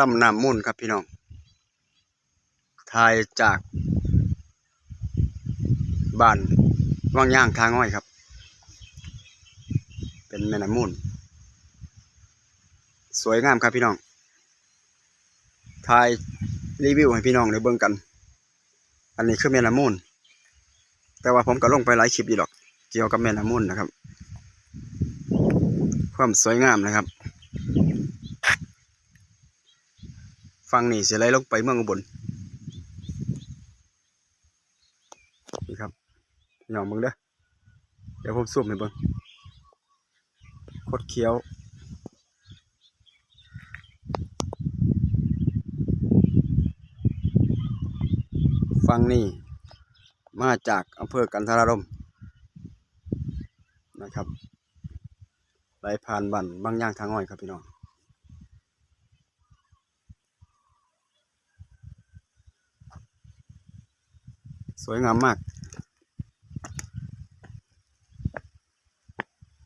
ลำน้ำมูลครับพี่น้องถ่ายจากบ้านว่างย่างทางอ้อยครับ เป็นแม่น้ำมูลสวยงามครับพี่น้องถ่ายรีวิวให้พี่น้องได้เบิ่งกัน อันนี้คือแม่น้ำมูลแต่ว่าผมก็ลงไปหลายคลิปอยู่หรอก เกี่ยวกับแม่น้ำมูลนะครับ ความสวยงามนะครับ ฟังนี่เสียไหลลงไปเมืองอุบลนี่ครับพี่องเบิ่งเด้อเดี๋ยวผมซูมให้เบิ่งโคดเขียวฟังนี่มาจากอำเภอกันทรารมนะครับไหลผ่านบ้านบางย่างทางอ้อยครับพี่น้อง สวยงามมาก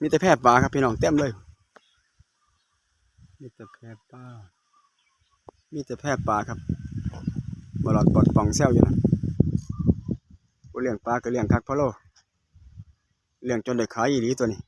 มีแต่แพร่ปลาครับพี่น้องเต็มเลย มีแต่แพร่ปลา มีแต่แพร่ปลาครับบลอดปลอดป่องแซวอยู่นะผู้เลี้ยงปลาก็เลี้ยงคักพะโลเลี้ยงจนได้ขายอีหลีตัวนี้